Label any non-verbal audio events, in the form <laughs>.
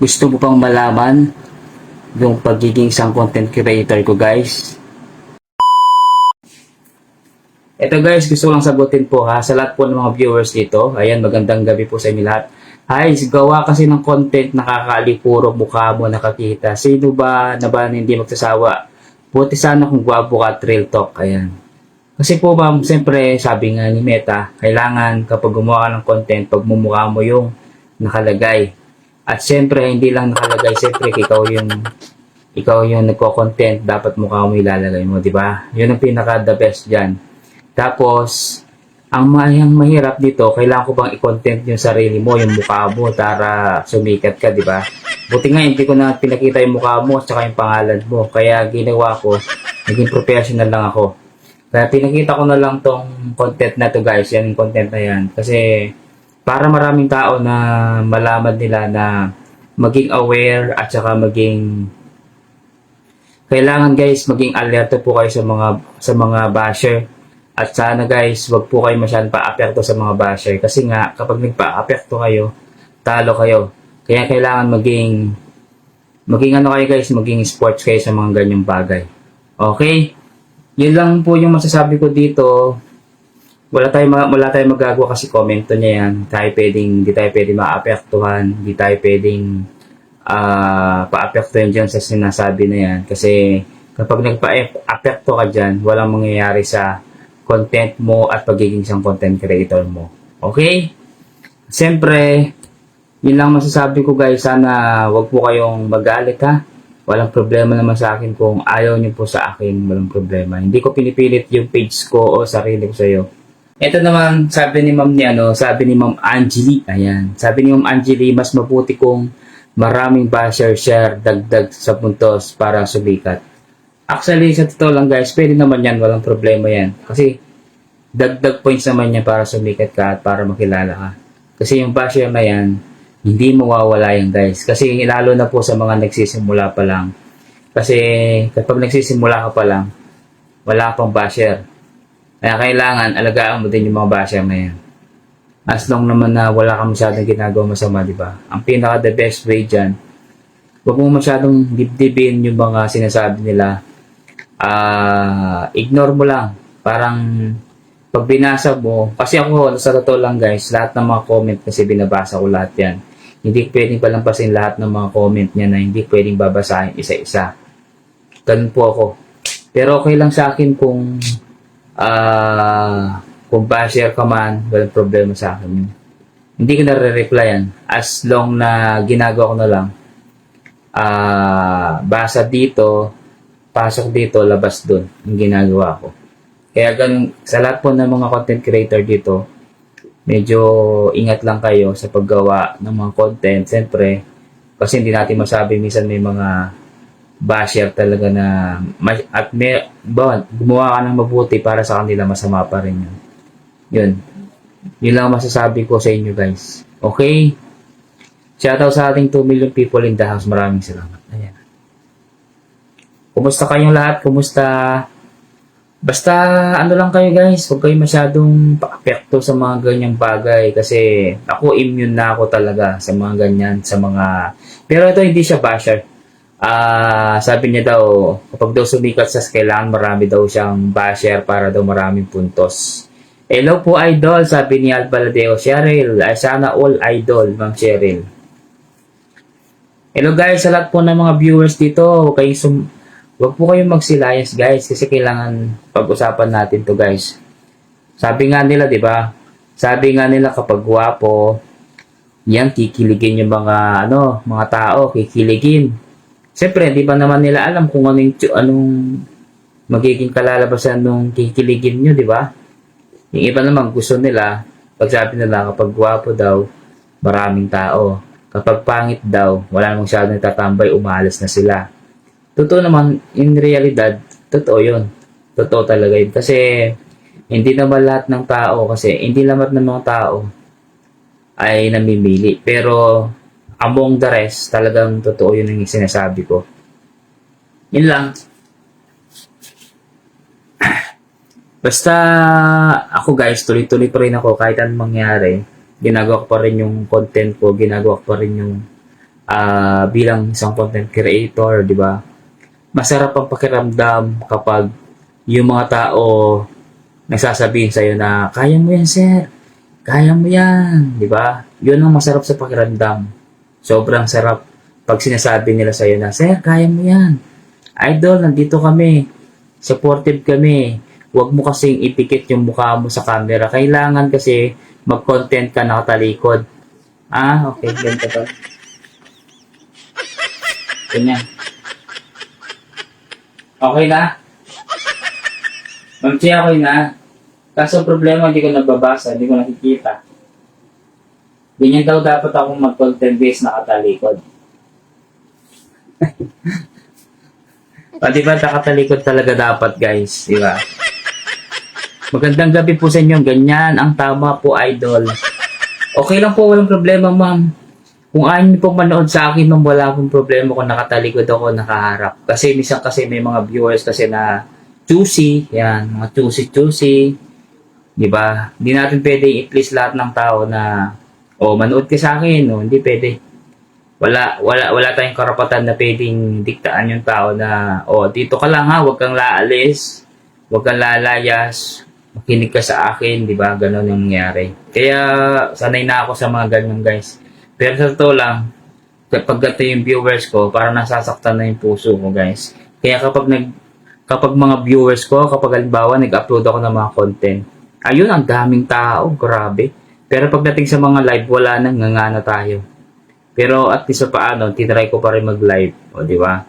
Gusto mo pang malaman yung pagiging isang content creator ko guys? Ito guys, gusto ko lang sagutin po ha sa lahat po ng mga viewers dito. Ayan, magandang gabi po sa inyo lahat. Hi, gawa kasi ng content nakakaalipuro mukha mo nakakita. Sino ba na ba hindi magsasawa? Buti sana kung gwapo ka at real talk. Ayan. Kasi po ma'am, siyempre sabi nga ni Meta, kailangan kapag gumawa ka ng content, pagmumukha mo yung nakalagay. At siyempre, hindi lang nakalagay, siyempre ikaw yung ikaw yung nagko-content, dapat mukha mo ilalagay mo, di ba? Yun ang pinaka the best dyan. Tapos, ang mayang mahirap dito, kailangan ko bang i-content yung sarili mo, yung mukha mo, para sumikat ka, di ba? Buti nga, hindi ko na pinakita yung mukha mo at saka yung pangalan mo. Kaya ginawa ko, naging professional lang ako. Kaya pinakita ko na lang tong content na to guys, yan yung content na yan. Kasi para maraming tao na malaman nila na maging aware at saka maging kailangan guys maging alerto po kayo sa mga sa mga basher. At sana guys wag po kayo masyadong pa-apekto sa mga basher. Kasi nga kapag nagpa-apekto kayo talo kayo. Kaya kailangan maging maging ano kayo guys maging sports kayo sa mga ganyang bagay. Okay? Yun lang po yung masasabi ko dito. Wala tayong, wala tayong magagawa kasi komento niya yan. Tayo pwedeng, di tayo pwedeng maapektuhan. Di tayo pwedeng ah paapektuhan dyan sa sinasabi na yan. Kasi kapag nagpa-apekto ka dyan, walang mangyayari sa content mo at pagiging isang content creator mo. Okay? Siyempre, yun lang masasabi ko guys. Sana wag po kayong magalit ha. Walang problema naman sa akin kung ayaw niyo po sa akin, walang problema. Hindi ko pinipilit yung page ko o sarili ko sa iyo. Ito naman, sabi ni Ma'am ni ano, sabi ni Ma'am Angeli, ayan. Sabi ni Ma'am Angeli, mas mabuti kung maraming basher share dagdag sa puntos para sumikat. Actually, sa totoo lang guys, pwede naman yan, walang problema yan. Kasi dagdag points naman yan para sumikat ka at para makilala ka. Kasi yung basher na yan, hindi mawawala yan guys. Kasi lalo na po sa mga nagsisimula pa lang. Kasi kapag nagsisimula ka pa lang, wala pang basher. Kaya kailangan alagaan mo din yung mga basher na yan. As long naman na wala kang masyadong ginagawa masama, di ba? Ang pinaka the best way dyan, huwag mo masyadong dibdibin yung mga sinasabi nila. Ah, ignore mo lang. Parang pag binasa mo, kasi ako, sa totoo lang guys, lahat ng mga comment kasi binabasa ko lahat yan. Hindi pwedeng palampasin lahat ng mga comment niya na hindi pwedeng babasahin isa-isa. Ganun po ako. Pero okay lang sa akin kung ah kung basher ka man, walang problema sa akin. Hindi ko nare-replyan as long na ginagawa ko na lang. Ah, basa dito, pasok dito, labas dun. Yung ginagawa ko. Kaya ganun, sa lahat po ng mga content creator dito, medyo ingat lang kayo sa paggawa ng mga content. Siyempre, kasi hindi natin masabi, minsan may mga basher talaga na, at may, ba, gumawa ka ng mabuti para sa kanila, masama pa rin yun. Yun. Yun lang masasabi ko sa inyo guys. Okay? Shoutout sa ating 2 million people in the house. Maraming salamat. Ayan. Kumusta kayong lahat? Kumusta? Basta ano lang kayo guys, huwag kayo masyadong paapekto sa mga ganyang bagay kasi ako immune na ako talaga sa mga ganyan, sa mga... Pero ito hindi siya basher. Ah, sabi niya daw, kapag daw sumikat sa kailangan marami daw siyang basher para daw maraming puntos. Hello po idol, sabi ni Albaladeo Cheryl. Ay sana all idol, Ma'am Cheryl. Hello guys, sa lahat po ng mga viewers dito, huwag kayong sum- Huwag po kayong magsilayas guys kasi kailangan pag-usapan natin to guys. Sabi nga nila, 'di ba? Sabi nga nila kapag gwapo, yan kikiligin yung mga ano, mga tao, kikiligin. Siyempre, di ba naman nila alam kung ano yung, anong magiging kalalabasan nung kikiligin nyo, di ba? Yung iba naman gusto nila, pag sabi nila kapag gwapo daw, maraming tao. Kapag pangit daw, wala namang masyadong tatambay, umalis na sila. Totoo naman, in realidad, totoo yun. Totoo talaga yun. Kasi, hindi naman lahat ng tao, kasi hindi lahat ng mga tao ay namimili. Pero, among the rest, talagang totoo yun ang sinasabi ko. Yun lang. <clears throat> Basta, ako guys, tuloy-tuloy pa rin ako kahit anong mangyari. Ginagawa ko pa rin yung content ko, ginagawa ko pa rin yung ah, bilang isang content creator, di ba? Masarap ang pakiramdam kapag yung mga tao nagsasabihin sa'yo na, kaya mo yan, sir. Kaya mo yan. Di ba? Yun ang masarap sa pakiramdam. Sobrang sarap pag sinasabi nila sa'yo na, sir, kaya mo yan. Idol, nandito kami. Supportive kami. Huwag mo kasing ipikit yung mukha mo sa camera. Kailangan kasi mag-content ka nakatalikod. Ah, okay. Ganito to. Ganyan. Okay na? Ma'am Chi, okay na. Kaso problema, hindi ko nababasa, hindi ko nakikita. Ganyan daw dapat akong mag-content based nakatalikod. o, <laughs> di ba, nakatalikod talaga dapat, guys. Di ba? Magandang gabi po sa inyo. Ganyan ang tama po, idol. Okay lang po, walang problema, ma'am. Kung ayaw niyo pong manood sa akin, ma'am, wala akong problema kung nakatalikod ako, nakaharap. Kasi minsan kasi may mga viewers kasi na choosy, yan, mga choosy-choosy. Di ba? Hindi natin pwede i-please lahat ng tao na, oh, manood ka sa akin, no? Hindi pwede. Wala, wala, wala tayong karapatan na pwedeng diktaan yung tao na, oh, dito ka lang ha, huwag kang laalis, huwag kang lalayas, makinig ka sa akin, di ba? Ganon yung nangyari. Kaya, sanay na ako sa mga ganyan, guys. Pero sa totoo lang, kapag ganito yung viewers ko, parang nasasaktan na yung puso ko, guys. Kaya kapag nag, kapag mga viewers ko, kapag halimbawa nag-upload ako ng mga content, ayun, ang daming tao, grabe. Pero pagdating sa mga live, wala nang ngangana tayo. Pero at least sa paano, tinry ko pa rin mag-live, o di ba?